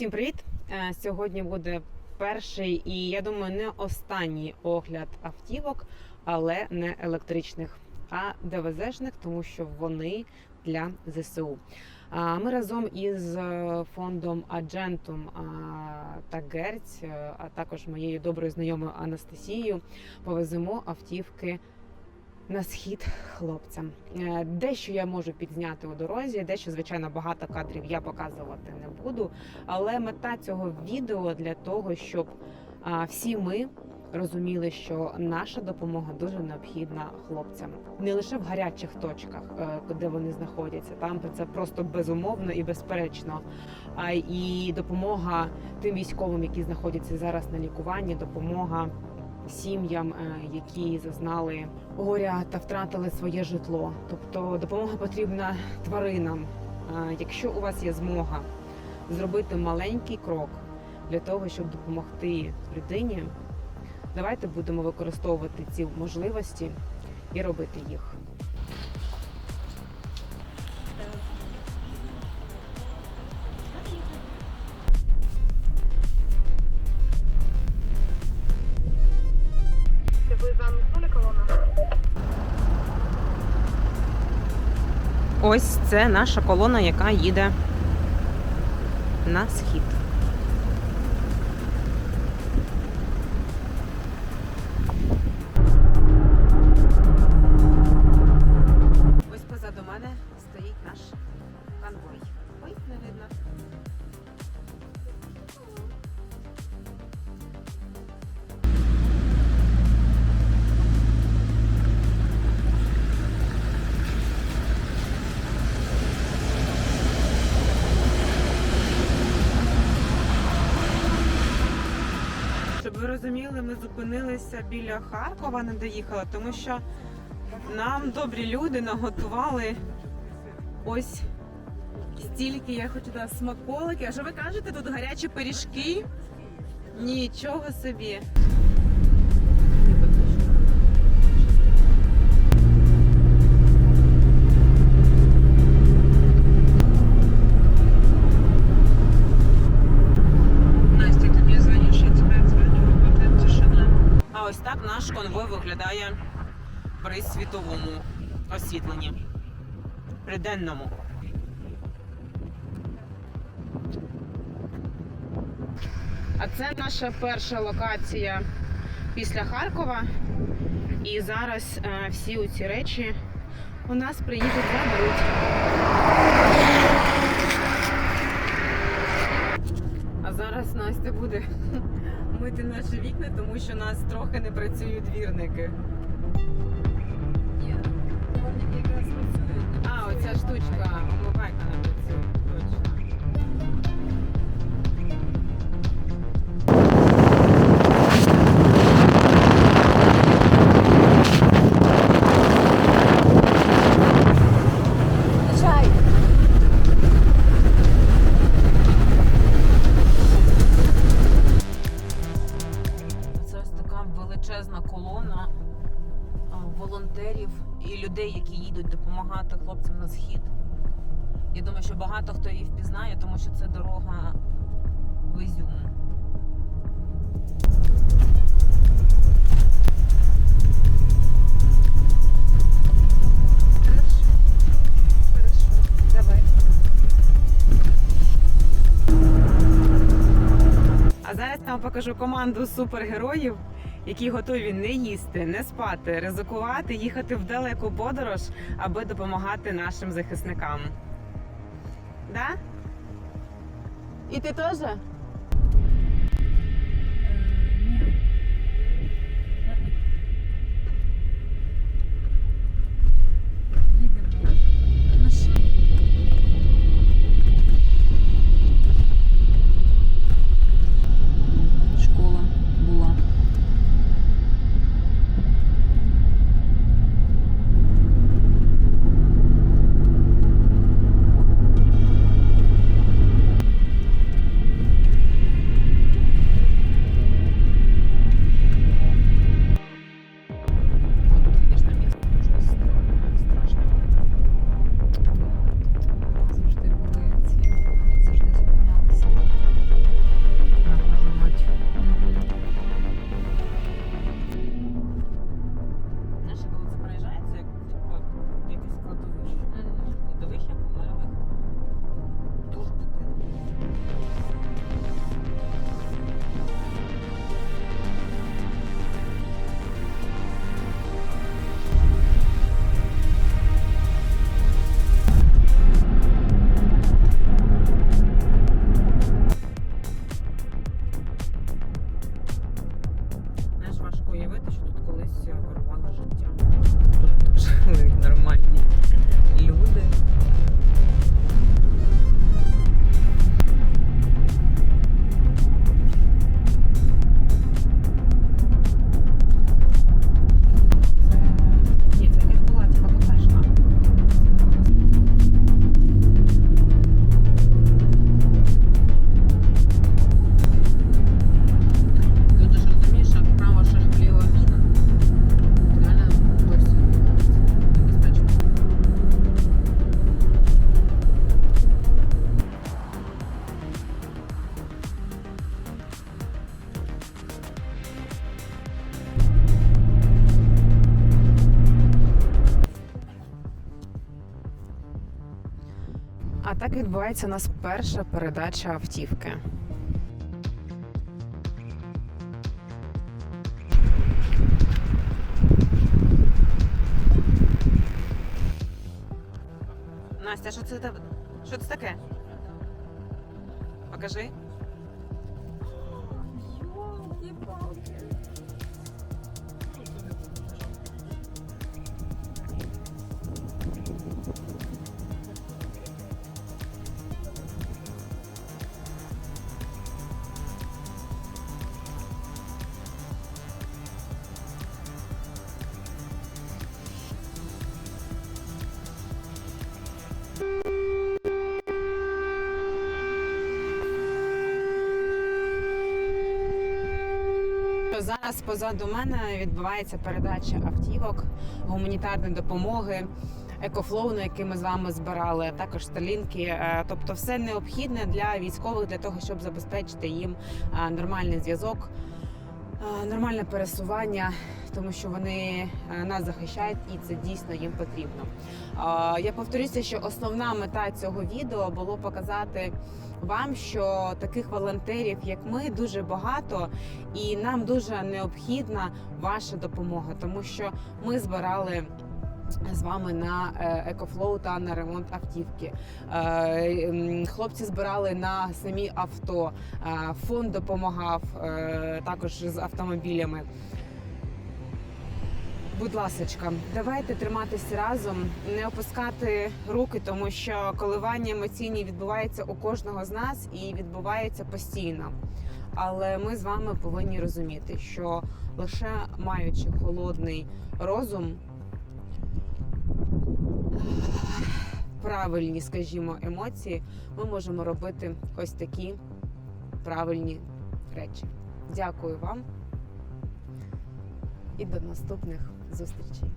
Всім привіт! Е, Сьогодні буде перший і я думаю, не останній огляд автівок, але не електричних, а ДВЗшних, тому що вони для ЗСУ. Ми разом із е, фондом Аджентум та Герць, е, а також моєю доброю знайомою Анастасією, повеземо автівки на схід хлопцям. Е, Дещо я можу підзняти у дорозі, дещо, звичайно, багато кадрів я показувати не буду. Але мета цього відео для того, щоб всі ми розуміли, що наша допомога дуже необхідна хлопцям не лише в гарячих точках, е, де вони знаходяться. Там це просто безумовно і безперечно. І допомога тим військовим, які знаходяться зараз на лікуванні, допомога сім'ям, е, які зазнали горя та втратили своє житло. Тобто допомога потрібна тваринам. Е, Якщо у вас є змога зробити маленький крок для того, щоб допомогти людині, давайте будемо використовувати ці можливості і робити їх. Ось це наша колона, яка їде на схід. Зупинилися біля Харкова, не доїхала, тому що нам добрі люди наготували ось стільки, я хочу дати смаколики. А що ви кажете, тут гарячі пиріжки? Нічого собі. Виглядає при світовому освітленні. При денному. А це наша перша локація після Харкова. І зараз е, всі ці речі у нас приїдуть заберуть. А зараз Настя буде мити наші вікна, тому що у нас трохи не працюють двірники. А, оця штучка, величезна колона волонтерів і людей, які їдуть допомагати хлопцям на схід. Я думаю, що багато хто її впізнає, тому що це дорога в Ізюм. Покажу команду супергероїв, які готові не їсти, не спати, ризикувати, їхати в далеку подорож, аби допомагати нашим захисникам. Да? І ти теж? Так відбувається у нас перша передача автівки. Настя, що це? Що це таке? Покажи. Зараз позаду мене відбувається передача автівок, гуманітарної допомоги, екофлоу, на який ми з вами збирали, також сталінки. Е, Тобто, все необхідне для військових для того, щоб забезпечити їм е, нормальний зв'язок, нормальне пересування, тому що вони е, нас захищають і це дійсно їм потрібно. Я повторюся, що основна мета цього відео було показати вам, що таких волонтерів, як ми, дуже багато, і нам дуже необхідна ваша допомога, тому що ми збирали. З вами на е, екофлоу та на ремонт автівки. Е, Хлопці збирали на самі авто. Е, Фонд допомагав також з автомобілями. Будь ласочка, давайте триматися разом, не опускати руки, тому що коливання емоційні відбуваються у кожного з нас і відбуваються постійно. Але ми з вами повинні розуміти, що лише маючи холодний розум, правильні, скажімо, емоції, ми можемо робити ось такі правильні речі. Дякую вам і до наступних зустрічей.